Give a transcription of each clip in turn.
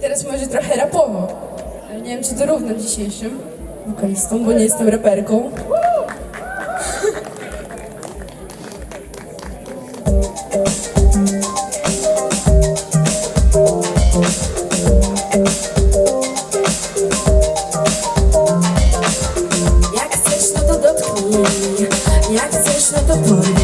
Teraz może trochę rapowo. ale Nie wiem, czy to równo dzisiejszym wokalistom, bo nie jestem raperką. the police.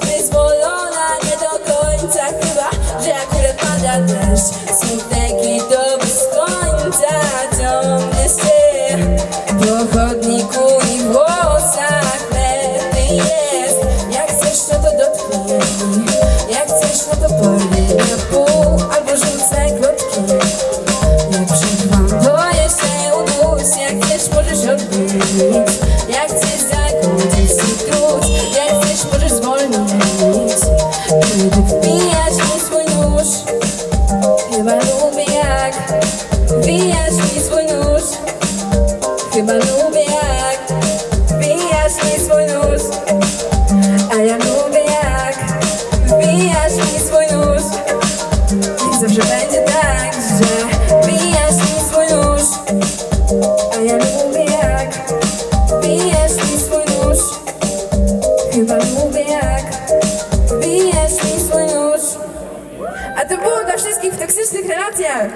Wyzwolona nie do końca Chyba, że akurat pada deszcz. Smutek i to bez końca Ciągnie się pochodnie me as A to było dla wszystkich w toksycznych relacjach.